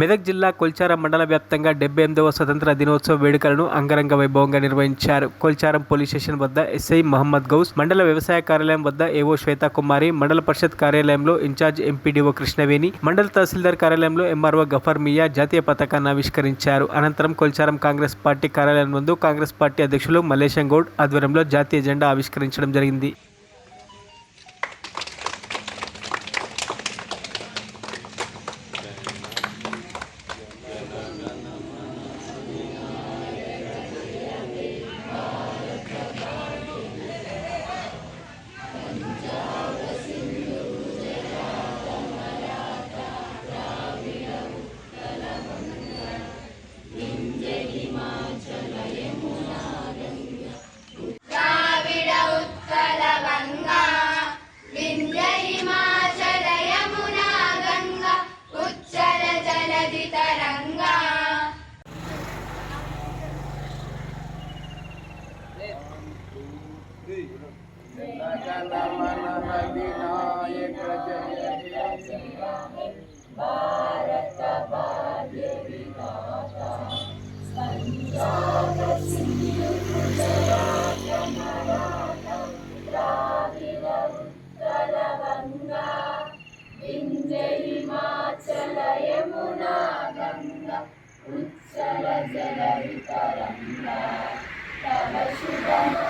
మెదక్ జిల్లా కొల్చారం మండల వ్యాప్తంగా డెబ్బై ఎనిమిదవ స్వతంత్ర దినోత్సవ వేడుకలను అంగరంగ వైభవంగా నిర్వహించారు. కొల్చారం పోలీస్ స్టేషన్ వద్ద ఎస్ఐ మహమ్మద్ గౌస్ మండల వ్యవసాయ కార్యాలయం వద్ద ఏవో శ్వేతా కుమారి మండల పరిషత్ కార్యాలయంలో ఇన్ఛార్జ్ ఎంపీడీఓ కృష్ణవేణి మండల తహసీల్దార్ కార్యాలయంలో ఎంఆర్ఓ గఫర్ మియా జాతీయ పతాకాన్ని ఆవిష్కరించారు. అనంతరం కొల్చారం కాంగ్రెస్ పార్టీ కార్యాలయం ముందు కాంగ్రెస్ పార్టీ అధ్యక్షులు మల్లేశం గౌడ్ ఆధ్వర్యంలో జాతీయ జెండా ఆవిష్కరించడం జరిగింది. నమన వినాయక హిమాచలయమునా గంగా ఉచ్చల జల తవ శుభమా